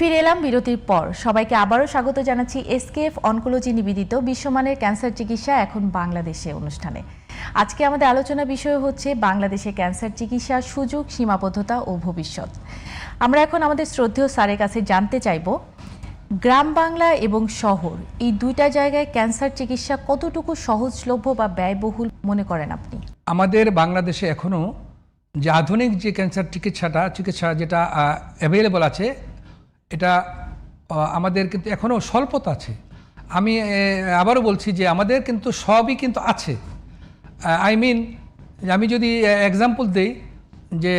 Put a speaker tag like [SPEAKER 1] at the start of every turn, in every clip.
[SPEAKER 1] ফিরে এলাম বিরতির পর। সবাইকে আবারও স্বাগত জানাচ্ছি এসকেএফ অনকোলজি নিবেদিত বিশ্বমানের ক্যান্সার চিকিৎসা এখন বাংলাদেশে অনুষ্ঠানে। আজকে আমাদের আলোচনা বিষয় হচ্ছে বাংলাদেশে ক্যান্সার চিকিৎসা সুযোগ, সীমাবদ্ধতা ও ভবিষ্যৎ। আমরা এখন আমাদের শ্রদ্ধেয় স্যারের কাছে জানতে চাইব, গ্রাম বাংলা এবং শহর, এই দুইটা জায়গায় ক্যান্সার চিকিৎসা কতটুকু সহজলভ্য বা ব্যয়বহুল মনে করেন আপনি?
[SPEAKER 2] আমাদের বাংলাদেশে এখনও যে আধুনিক যে ক্যান্সার চিকিৎসাটা, চিকিৎসা যেটা অ্যাভেলেবল আছে এটা আমাদের কিন্তু এখনও স্বল্পতা আছে। আমি আবারও বলছি যে আমাদের কিন্তু সবই কিন্তু আছে। আই মিন আমি যদি এক্সাম্পল দিই যে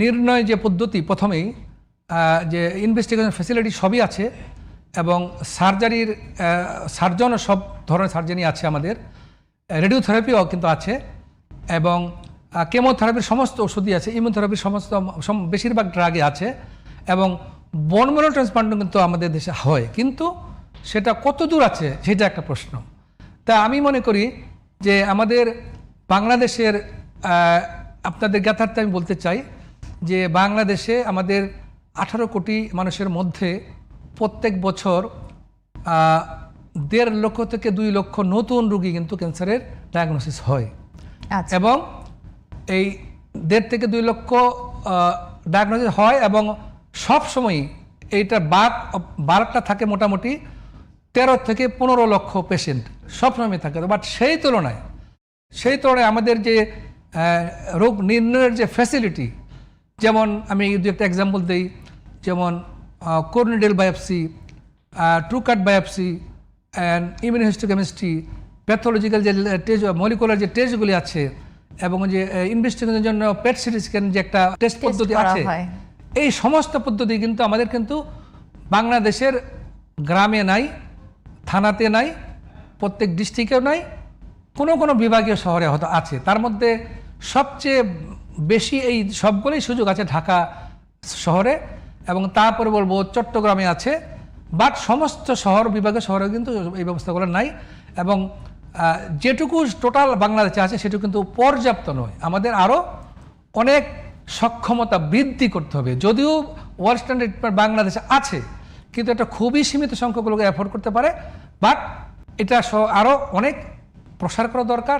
[SPEAKER 2] নির্ণয় যে পদ্ধতি প্রথমেই যে ইনভেস্টিগেশন ফ্যাসিলিটি সবই আছে এবং সার্জারির সার্জনও সব ধরনের সার্জারি আছে আমাদের। রেডিওথেরাপিও কিন্তু আছে এবং কেমোথেরাপির সমস্ত ওষুধই আছে ইমিউথেরাপির সমস্ত বেশিরভাগ ড্রাগে আছে এবং বনমেরো ট্রান্সপ্লান্টও কিন্তু আমাদের দেশে হয় কিন্তু সেটা কত দূর আছে সেটা একটা প্রশ্ন। তা আমি মনে করি যে আমাদের বাংলাদেশের আপনাদের জ্ঞাতার্থে আমি বলতে চাই যে বাংলাদেশে আমাদের আঠারো কোটি মানুষের মধ্যে প্রত্যেক বছর দেড় লক্ষ থেকে দুই লক্ষ নতুন রুগী কিন্তু ক্যান্সারের ডায়াগনোসিস হয়।
[SPEAKER 1] আচ্ছা।
[SPEAKER 2] এবং এই দেড় থেকে দুই লক্ষ ডায়াগনোসিস হয় এবং সব সময়ই এইটা বাঘ বারটা থাকে মোটামুটি তেরো থেকে পনেরো লক্ষ পেশেন্ট সবসময় থাকে বাট সেই তুলনায় সেই তুলনায় আমাদের যে রোগ নির্ণয়ের যে ফ্যাসিলিটি যেমন আমি দু একটা এক্সাম্পল দিই যেমন core needle biopsy trucut biopsy and immunohistochemistry pathological যে টেস্ট মলিকুলার যে টেস্টগুলি আছে এবং যে ইনভেস্টিগেশনের জন্য পেট সিটি স্ক্যান যে একটা টেস্ট পদ্ধতি আছে। এই সমস্ত পদ্ধতি কিন্তু আমাদের কিন্তু বাংলাদেশের গ্রামে নাই, থানাতে নাই, প্রত্যেক ডিস্ট্রিক্টেও নাই, কোনো কোনো বিভাগীয় শহরে হয়তো আছে। তার মধ্যে সবচেয়ে বেশি এই সবগুলোই সুযোগ আছে ঢাকা শহরে এবং তারপরে বলব চট্টগ্রামে আছে বাট সমস্ত শহর, বিভাগীয় শহরে কিন্তু এই ব্যবস্থাগুলো নাই এবং যেটুকু টোটাল বাংলাদেশে আছে সেটুকু কিন্তু পর্যাপ্ত নয়। আমাদের আরও অনেক সক্ষমতা বৃদ্ধি করতে হবে। যদিও ওয়ার্ল্ড স্ট্যান্ডার্ড বাংলাদেশে আছে কিন্তু এটা খুবই সীমিত সংখ্যক লোক অ্যাফোর্ড করতে পারে। বাট এটা আরও অনেক প্রসার করা দরকার।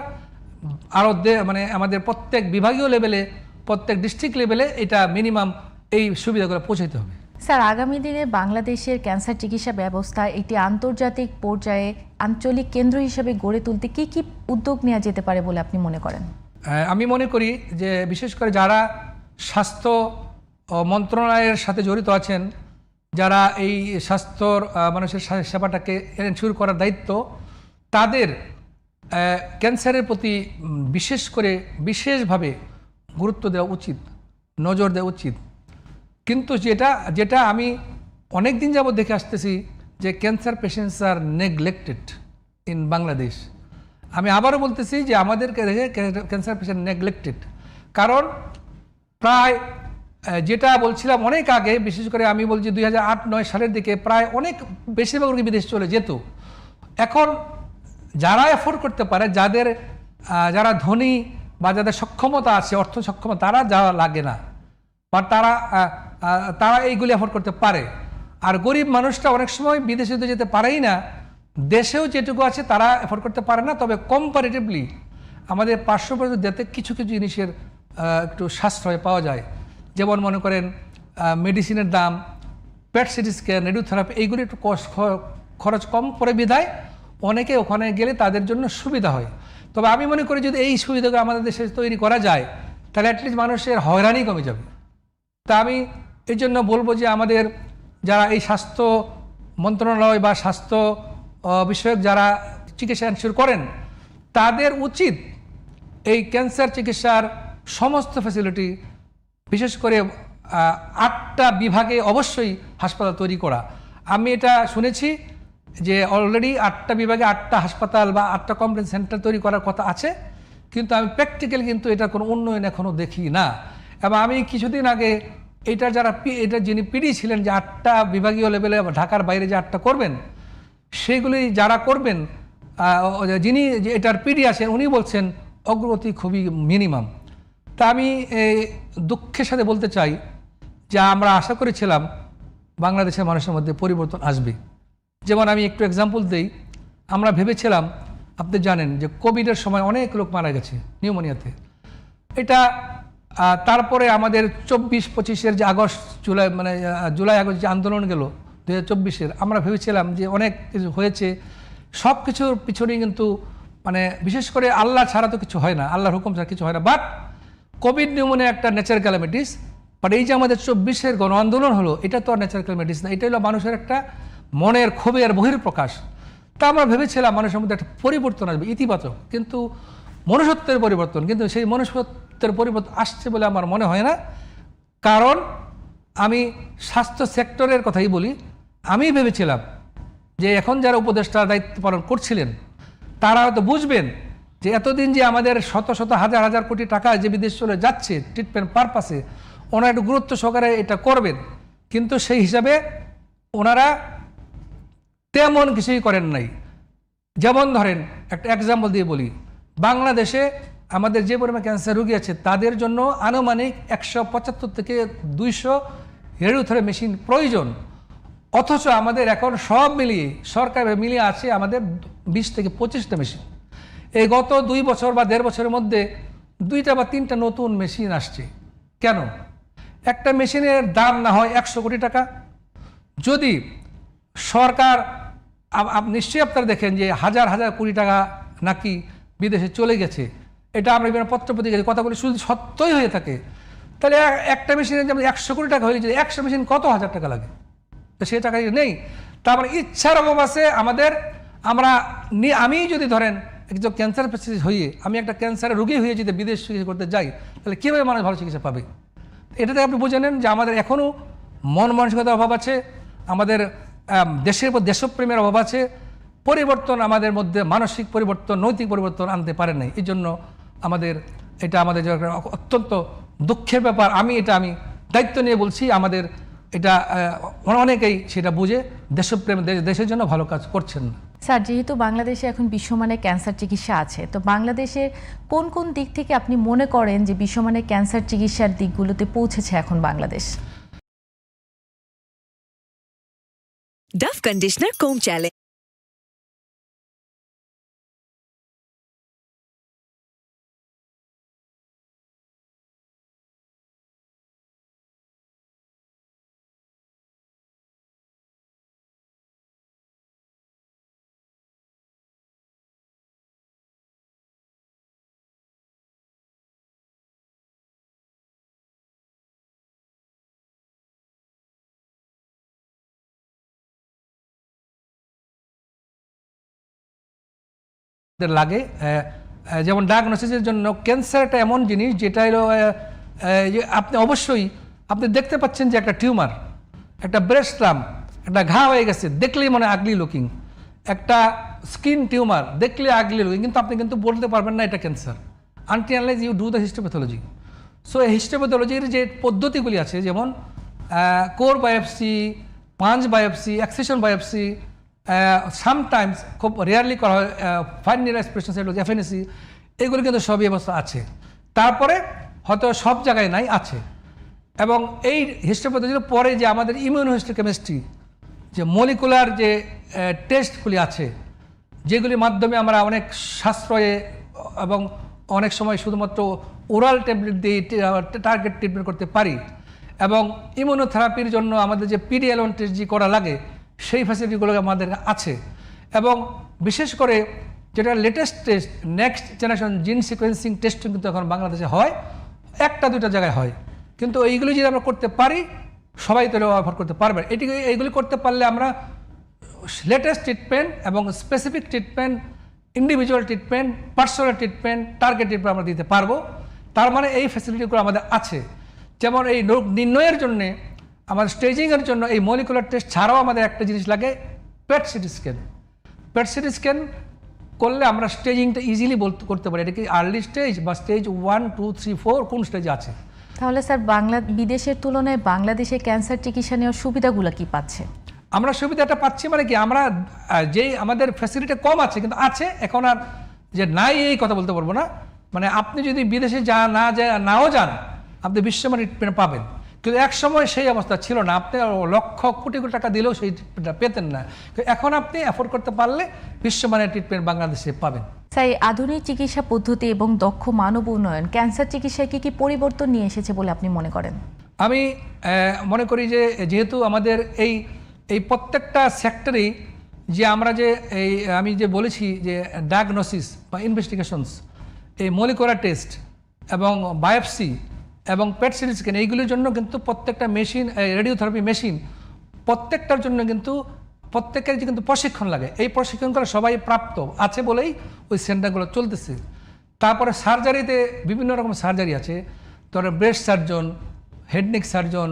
[SPEAKER 2] আরও মানে আমাদের প্রত্যেক বিভাগীয় লেভেলে প্রত্যেক ডিস্ট্রিক্ট লেভেলে এটা মিনিমাম এই সুবিধাগুলো পৌঁছাতে হবে।
[SPEAKER 1] স্যার আগামী দিনে বাংলাদেশের ক্যান্সার চিকিৎসা ব্যবস্থা একটি আন্তর্জাতিক পর্যায়ে আঞ্চলিক কেন্দ্র হিসেবে গড়ে তুলতে কি কি উদ্যোগ নেওয়া যেতে পারে বলে আপনি মনে করেন?
[SPEAKER 2] আমি মনে করি যে বিশেষ করে যারা স্বাস্থ্য মন্ত্রণালয়ের সাথে জড়িত আছেন, যারা এই স্বাস্থ্যর মানুষের সেবাটাকে এনশিওর করার দায়িত্ব, তাদের ক্যান্সারের প্রতি বিশেষ করে, বিশেষভাবে গুরুত্ব দেওয়া উচিত, নজর দেওয়া উচিত। কিন্তু যেটা যেটা আমি অনেক দিন যাবত দেখে আসতেছি যে ক্যান্সার পেশেন্টস আর নেগলেক্টেড ইন বাংলাদেশ আমি আবারও বলতেছি যে আমাদেরকে দেখে ক্যান্সার পেশেন্ট নেগলেক্টেড কারণ প্রায় যেটা বলছিলাম অনেক আগে, বিশেষ করে আমি বলছি দুই হাজার আট, নয় সালের দিকে প্রায় অনেক বেশিরভাগ রোগী বিদেশ চলে যেত। এখন যারা অ্যাফোর্ড করতে পারে, যাদের যারা ধনী বা যাদের সক্ষমতা আছে, অর্থ সক্ষমতা তারা যাওয়া লাগে না। বা তারা তারা এইগুলি অ্যাফোর্ড করতে পারে। আর গরিব মানুষটা অনেক সময় বিদেশে তো যেতে পারেই না। দেশেও যেটুকু আছে, তারা অ্যাফোর্ড করতে পারে না। তবে কম্পারেটিভলি আমাদের পার্শ্ববর্তী দেশে কিছু কিছু জিনিসের একটু সাশ্রয় পাওয়া যায়। যেমন মনে করেন মেডিসিনের দাম পেট সিটি স্ক্যান রেডিওথেরাপি এইগুলি একটু খরচ কম পড়ে বিধায় অনেকে ওখানে গেলে তাদের জন্য সুবিধা হয়। তবে আমি মনে করি যদি এই সুবিধাগুলো আমাদের দেশে তৈরি করা যায়, তাহলে অ্যাটলিস্ট মানুষের হয়রানি কমে যাবে। তা আমি এই জন্য বলব যে আমাদের যারা এই স্বাস্থ্য মন্ত্রণালয় বা স্বাস্থ্য বিষয়ক যারা চিকিৎসা এনশিওর করেন, তাদের উচিত এই ক্যান্সার চিকিৎসার সমস্ত ফ্যাসিলিটি বিশেষ করে আটটা বিভাগে অবশ্যই হাসপাতাল তৈরি করা। আমি এটা শুনেছি যে অলরেডি আটটা বিভাগে আটটা হাসপাতাল বা আটটা কমপ্লেন সেন্টার তৈরি করার কথা আছে, কিন্তু আমি প্র্যাকটিক্যাল কিন্তু এটা কোনো উন্নয়ন এখনও দেখি না। এবং আমি কিছুদিন আগে এটা যারা এটা যিনি পিডি ছিলেন যে আটটা বিভাগীয় লেভেলে ঢাকার বাইরে যে আটটা করবেন, সেগুলি যারা করবেন যিনি, যে এটার পিডি আছেন, উনি বলছেন অগ্রগতি খুবই মিনিমাম তা আমি দুঃখের সাথে বলতে চাই যে আমরা আশা করেছিলাম বাংলাদেশের মানুষের মধ্যে পরিবর্তন আসবে। যেমন আমি একটু এক্সাম্পল দিই। আমরা ভেবেছিলাম, আপনি জানেন যে কোভিডের সময় অনেক লোক মারা গেছে নিউমোনিয়াতে। এটা তারপরে আমাদের চব্বিশ পঁচিশের যে আগস্ট, জুলাই মানে জুলাই, আগস্ট যে আন্দোলন গেল দু হাজার আমরা ভেবেছিলাম যে অনেক কিছু হয়েছে। সব কিছুর পিছনেই কিন্তু মানে বিশেষ করে আল্লাহ ছাড়া তো কিছু হয় না, আল্লাহর হুকুম ছাড়া কিছু হয় না। বাট কোভিড নিউমোনিয়া একটা ন্যাচারাল ক্যালামিটিস বাট এই যে আমাদের চব্বিশের গণ আন্দোলন হলো, এটা তো আর ন্যাচারাল ক্যালামিটিস না এটা হলো মানুষের একটা মনের ক্ষোভের বহির প্রকাশ তা আমরা ভেবেছিলাম মানুষের মধ্যে একটা পরিবর্তন আসবে, ইতিবাচক, কিন্তু মনুষ্যত্বের পরিবর্তন, কিন্তু সেই মনুষ্যত্বের পরিবর্তন আসছে বলে আমার মনে হয় না। কারণ আমি স্বাস্থ্য সেক্টরের কথাই বলি, আমি ভেবেছিলাম যে এখন যারা উপদেষ্টা দায়িত্ব পালন করছিলেন, তারা হয়তো বুঝবেন যে এতদিন যে আমাদের শত শত হাজার হাজার কোটি টাকা যে বিদেশ চলে যাচ্ছে ট্রিটমেন্ট পারপাসে ওনারা একটু গুরুত্ব সহকারে এটা করবেন। কিন্তু সেই হিসাবে ওনারা তেমন কিছুই করেন নাই। যেমন ধরেন, একটা এক্সাম্পল দিয়ে বলি। বাংলাদেশে আমাদের যে পরিমাণ ক্যান্সার রোগী আছে, তাদের জন্য আনুমানিক একশো পঁচাত্তর থেকে দুইশো রেডিওথেরাপি মেশিন প্রয়োজন। অথচ আমাদের এখন সব মিলিয়ে, সরকার মিলিয়ে আছে আমাদের বিশ থেকে পঁচিশটা মেশিন এই গত দুই বছর বা দেড় বছরের মধ্যে দুইটা বা তিনটা নতুন মেশিন আসছে। কেন? একটা মেশিনের দাম না হয় একশো কোটি টাকা। যদি সরকার নিশ্চয়ই আপনারা দেখেন যে হাজার হাজার কোটি টাকা নাকি বিদেশে চলে গেছে। এটা আমরা বিভিন্ন পত্রপত্রিকায় কথাগুলি শুধু সত্যই হয়ে থাকে। তাহলে একটা মেশিনের যেমন একশো কোটি টাকা হয়ে যদি একশো মেশিন কত হাজার টাকা লাগে? তো সে টাকা নেই। তার মানে ইচ্ছার অভাব আছে আমাদের। আমরা আমি যদি ধরেন একজন ক্যান্সার পেশেন্ট হয়ে আমি একটা ক্যান্সারের রোগী হয়ে যদি বিদেশ চিকিৎসা করতে যাই, তাহলে কীভাবে মানুষ ভালো চিকিৎসা পাবে? এটাতে আপনি বুঝে নেন যে আমাদের এখনও মন মানসিকতার অভাব আছে, আমাদের দেশের উপর দেশপ্রেমের অভাব আছে, পরিবর্তন আমাদের মধ্যে মানসিক পরিবর্তন, নৈতিক পরিবর্তন আনতে পারে নাই। এই জন্য আমাদের, এটা আমাদের অত্যন্ত দুঃখের ব্যাপার, আমি এটা আমি দায়িত্ব নিয়ে বলছি, আমাদের এটা অনেকেই সেটা বুঝে, দেশপ্রেম, দেশ- দেশের জন্য ভালো কাজ করছেন না।
[SPEAKER 1] স্যার, যেহেতু বাংলাদেশে এখন বিশ্বমানের ক্যান্সার চিকিৎসা আছে, তো বাংলাদেশে কোন কোন দিক থেকে আপনি মনে করেন যে বিশ্বমানের ক্যান্সার চিকিৎসার দিকগুলোতে পৌঁছেছে এখন বাংলাদেশ
[SPEAKER 3] ডাফ কন্ডিশনার কোম challenge.
[SPEAKER 2] লাগে যেমন ডায়াগনোসিসের জন্য ক্যান্সার একটা এমন জিনিস যেটা হলো আপনি অবশ্যই, আপনি দেখতে পাচ্ছেন যে একটা টিউমার, একটা ব্রেস্ট লাম্প একটা ঘা হয়ে গেছে, দেখলেই মনে আগলি লুকিং একটা স্কিন টিউমার দেখলে আগলি লুকিং কিন্তু আপনি কিন্তু বলতে পারবেন না এটা cancer until unless you do the histopathology so এই হিস্টোপ্যাথোলজির যে পদ্ধতিগুলি আছে, যেমন core biopsy punch biopsy excision biopsy sometimes খুব রেয়ারলি করা হয় ফাইনাল এক্সপ্রেশন সেট এফএনএসি এগুলো কিন্তু সবই অবস্থা আছে। তারপরে হয়তো সব জায়গায় নাই, আছে। এবং এই হিস্টোপ্যাথোলজির পরে যে আমাদের ইমিউনোহিস্টোকেমিস্ট্রি যে মলিকুলার যে টেস্টগুলি আছে, যেগুলির মাধ্যমে আমরা অনেক সাশ্রয়ে এবং অনেক সময় শুধুমাত্র ওরাল ট্যাবলেট দিয়ে টার্গেট ট্রিটমেন্ট করতে পারি। এবং ইমিউনোথেরাপির জন্য আমাদের যে পিডিএলন টেস্ট যে করা লাগে সেই ফ্যাসিলিটিগুলো আমাদের আছে। এবং বিশেষ করে যেটা latest test next generation gene sequencing test কিন্তু এখন বাংলাদেশে হয়, একটা দুটা জায়গায় হয়। কিন্তু এইগুলি যদি আমরা করতে পারি, সবাই তাহলে অফার করতে পারবে। এটি এইগুলি করতে পারলে আমরা লেটেস্ট ট্রিটমেন্ট এবং specific treatment individual treatment personal treatment target treatment আমরা দিতে পারব। তার মানে এই ফ্যাসিলিটিগুলো আমাদের আছে। যেমন এই রোগ নির্ণয়ের জন্যে আমাদের স্টেজিংয়ের জন্য এই মলিকুলার টেস্ট ছাড়াও আমাদের একটা জিনিস লাগে PET CT scan PET CT scan করলে আমরা স্টেজিংটা ইজিলি বলতে করতে পারি। এটা কি আর্লি স্টেজ বা stage one two three four কোন স্টেজে আছে?
[SPEAKER 1] তাহলে স্যার বাংলা বিদেশের তুলনায় বাংলাদেশে ক্যান্সার চিকিৎসা নেওয়ার সুবিধাগুলো কি পাচ্ছে?
[SPEAKER 2] আমরা সুবিধাটা পাচ্ছি মানে কি আমরা যেই আমাদের ফ্যাসিলিটি কম আছে কিন্তু আছে এখন আর যে নাই এই কথা বলতে পারব না। মানে আপনি যদি বিদেশে যা না যায় নাও যান আপনি বিশ্বমান ট্রিটমেন্ট পাবেন। কিন্তু এক সময় সেই অবস্থা ছিল না। আপনি লক্ষ কোটি কোটি টাকা দিলেও সেই ট্রিটমেন্টটা পেতেন না। এখন আপনি অ্যাফোর্ড করতে পারলে বিশ্বমানের ট্রিটমেন্ট বাংলাদেশে পাবেন।
[SPEAKER 1] তাই আধুনিক চিকিৎসা পদ্ধতি এবং দক্ষ মানব উন্নয়ন ক্যান্সার চিকিৎসায় কি কি পরিবর্তন নিয়ে এসেছে বলে আপনি মনে করেন?
[SPEAKER 2] আমি মনে করি যে যেহেতু আমাদের এই এই প্রত্যেকটা সেক্টরেই যে আমরা যে এই আমি যে বলেছি যে ডায়াগনোসিস বা ইনভেস্টিগেশনস এই মলিকুলার টেস্ট এবং বায়োপসি এবং পেট সিটি স্ক্যান এইগুলির জন্য কিন্তু প্রত্যেকটা মেশিন রেডিওথেরাপি মেশিন প্রত্যেকটার জন্য কিন্তু প্রত্যেকের যে কিন্তু প্রশিক্ষণ লাগে। এই প্রশিক্ষণগুলো সবাই প্রাপ্ত আছে বলেই ওই সেন্টারগুলো চলতেছে। তারপরে সার্জারিতে বিভিন্ন রকম সার্জারি আছে। ধরো breast surgeon head neck surgeon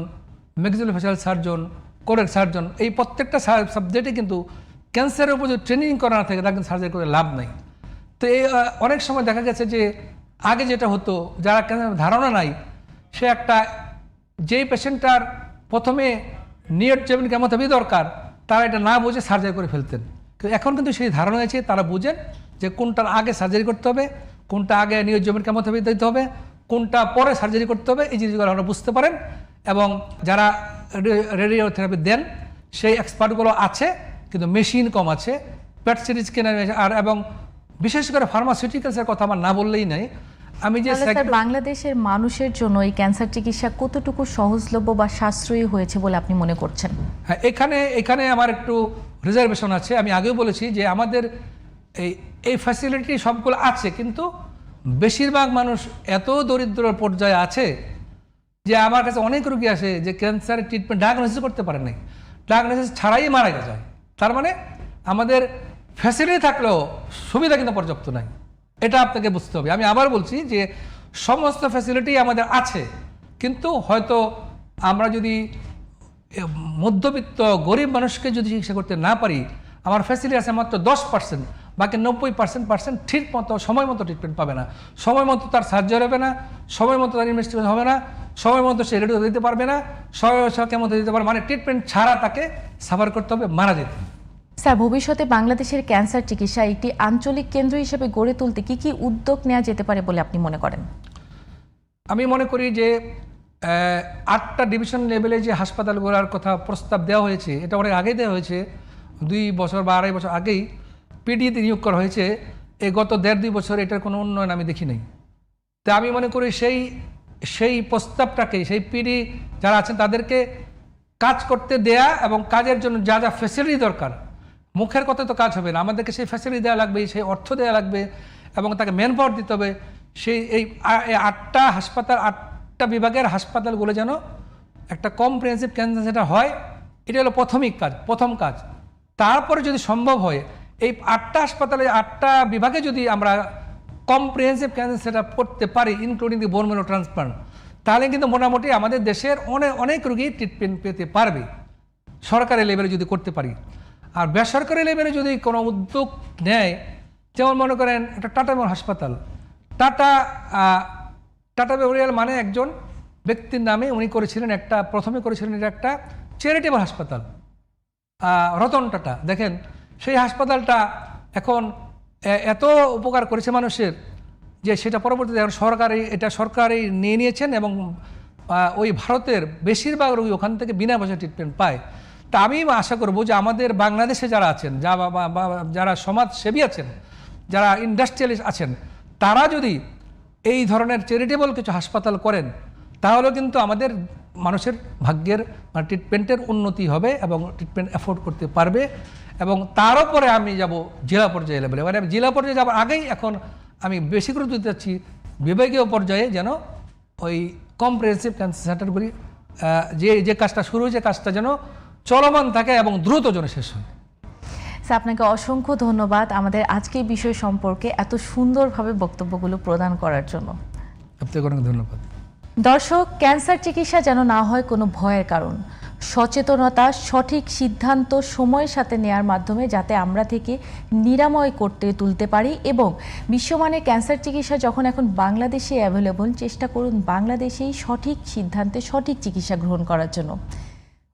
[SPEAKER 2] maxillofacial surgeon কোরেক surgeon এই প্রত্যেকটা সাবজেক্টে কিন্তু ক্যান্সারের উপর যদি ট্রেনিং করা না থাকে তার কিন্তু সার্জারি করে লাভ নাই। তো এই অনেক সময় দেখা গেছে যে আগে যেটা হতো, যারা ধারণা নাই সে একটা, যেই পেশেন্টটার প্রথমে নিয়ট যেমন কেমোথেরাপি দরকার, তারা এটা না বুঝে সার্জারি করে ফেলতেন। কিন্তু এখন কিন্তু সেই ধারণা হয়েছে, তারা বুঝেন যে কোনটার আগে সার্জারি করতে হবে, কোনটা আগে নিয়ত জমির কেমোথেরাপি দিতে হবে, কোনটা পরে সার্জারি করতে হবে, এই জিনিসগুলো আপনারা বুঝতে পারেন। এবং যারা রেডিওথেরাপি দেন, সেই এক্সপার্টগুলো আছে, কিন্তু মেশিন কম আছে পেট সিরিজ স্ক্যানার আর এবং বিশেষ করে ফার্মাসিউটিক্যালসের কথা আমার না বললেই নাই আমি যে
[SPEAKER 1] বাংলাদেশের মানুষের জন্য এই ক্যান্সার চিকিৎসা কতটুকু সহজলভ্য বা সাশ্রয়ী হয়েছে বলে আপনি মনে করছেন?
[SPEAKER 2] হ্যাঁ এখানে এখানে আমার একটু রিজার্ভেশন আছে। আমি আগেও বলেছি যে আমাদের এই এই ফ্যাসিলিটি সবগুলো আছে কিন্তু বেশিরভাগ মানুষ এত দরিদ্র পর্যায়ে আছে যে আমার কাছে অনেক রোগী আসে যে ক্যান্সারের ট্রিটমেন্ট ডায়াগনোসিস করতে পারে নাই। ডায়াগনোসিস ছাড়াই মারা যায়। তার মানে আমাদের ফ্যাসিলিটি থাকলেও সুবিধা কিন্তু পর্যাপ্ত নাই। এটা আপনাকে বুঝতে হবে আমি আবার বলছি যে সমস্ত ফ্যাসিলিটি আমাদের আছে, কিন্তু হয়তো আমরা যদি মধ্যবিত্ত, গরিব মানুষকে যদি চিকিৎসা করতে না পারি, আমার ফ্যাসিলিটি আছে মাত্র দশ পার্সেন্ট বাকি নব্বই পার্সেন্ট পার্সেন্ট ঠিক মতো, সময় মতো ট্রিটমেন্ট পাবে না সময় মতো তার সার্জারি হবে না, সময় মতো তার ইনভেস্টিগেশন হবে না, সময় মতো সে রেডিও দিতে পারবে না, সময় কেমন দিতে পারবে মানে ট্রিটমেন্ট ছাড়া তাকে সাফার করতে হবে, মারা যেতে।
[SPEAKER 1] স্যার, ভবিষ্যতে বাংলাদেশের ক্যান্সার চিকিৎসা একটি আঞ্চলিক কেন্দ্র হিসেবে গড়ে তুলতে কি কি উদ্যোগ নেওয়া যেতে পারে বলে আপনি মনে করেন?
[SPEAKER 2] আমি মনে করি যে আটটা ডিভিশন লেভেলে যে হাসপাতাল গড়ার কথা প্রস্তাব দেওয়া হয়েছে, এটা অনেক আগে দেওয়া হয়েছে। দুই বছর বা আড়াই বছর আগেই পিডিতে নিয়োগ করা হয়েছে। এই গত দেড় দুই বছর এটার কোনো উন্নয়ন আমি দেখি নাই। তা আমি মনে করি সেই সেই প্রস্তাবটাকে, সেই পিডি যারা আছেন তাদেরকে কাজ করতে দেয়া এবং কাজের জন্য যা যা ফেসিলিটি দরকার মুখের কথা তো কাজ হবে না। আমাদেরকে সেই ফ্যাসিলিটি দেওয়া লাগবে, সেই অর্থ দেওয়া লাগবে এবং তাকে ম্যান পাওয়ার দিতে হবে। সেই এই আটটা হাসপাতাল, আটটা বিভাগের হাসপাতালগুলো যেন একটা কম্প্রিহেন্সিভ ক্যান্সার সেন্টার হয়, এটা হলো প্রথমিক কাজ, প্রথম কাজ। তারপরে যদি সম্ভব হয়, এই আটটা হাসপাতালে, আটটা বিভাগে যদি আমরা কম্প্রিহেন্সিভ ক্যান্সার সেট করতে পারি ইনক্লুডিং দি বোন মেরো ট্রান্সপ্লান্ট তাহলে কিন্তু মোটামুটি আমাদের দেশের অনেক অনেক রোগী ট্রিটমেন্ট পেতে পারবে। সরকারি লেভেলে যদি করতে পারি। আর বেসরকারি লেভেলে যদি কোনো উদ্যোগ নেয়, যেমন মনে করেন একটা টাটা হাসপাতাল। টাটা টাটা মেমোরিয়াল মানে একজন ব্যক্তির নামে উনি করেছিলেন একটা, প্রথমে করেছিলেন এটা একটা চ্যারিটেবল হাসপাতাল রতন টাটা। দেখেন, সেই হাসপাতালটা এখন এত উপকার করেছে মানুষের যে সেটা পরবর্তীতে এখন সরকারি, এটা সরকারি নিয়ে নিয়েছেন এবং ওই ভারতের বেশিরভাগ রোগী ওখান থেকে বিনা পয়সা ট্রিটমেন্ট পায়। তা আমি আশা করব যে আমাদের বাংলাদেশে যারা আছেন, যা যারা সমাজসেবী আছেন, যারা ইন্ডাস্ট্রিয়ালিস্ট আছেন, তারা যদি এই ধরনের চ্যারিটেবল কিছু হাসপাতাল করেন, তাহলে কিন্তু আমাদের মানুষের ভাগ্যের মানে ট্রিটমেন্টের উন্নতি হবে এবং ট্রিটমেন্ট অ্যাফোর্ড করতে পারবে। এবং তার উপরে আমি যাব জেলা পর্যায়ে লেভেলে মানে জেলা পর্যায়ে যাওয়ার আগেই এখন আমি বেশি গুরুত্ব দিতে চাচ্ছি বিভাগীয় পর্যায়ে যেন ওই কম্প্রিহেন্সিভ ক্যান্সার সেন্টারগুলি যে যে কাজটা শুরু হয়েছে, কাজটা যেন চলমান থাকে এবং দ্রুত যেন শেষ হয়।
[SPEAKER 1] আপনাকে অসংখ্য ধন্যবাদ আমাদের আজকের বিষয় সম্পর্কে এত সুন্দরভাবে বক্তব্যগুলো প্রদান করার জন্য।
[SPEAKER 2] আপনাকে অনেক ধন্যবাদ।
[SPEAKER 1] দর্শক ক্যান্সার চিকিৎসা যেন না হয় কোনো ভয়ের কারণ। সচেতনতা সঠিক সিদ্ধান্ত সময়ের সাথে নেয়ার মাধ্যমে যাতে আমরা থেকে নিরাময় করতে তুলতে পারি এবং বিশ্বমানের ক্যান্সার চিকিৎসা যখন এখন বাংলাদেশে অ্যাভেলেবল চেষ্টা করুন বাংলাদেশেই সঠিক সিদ্ধান্তে সঠিক চিকিৎসা গ্রহণ করার জন্য।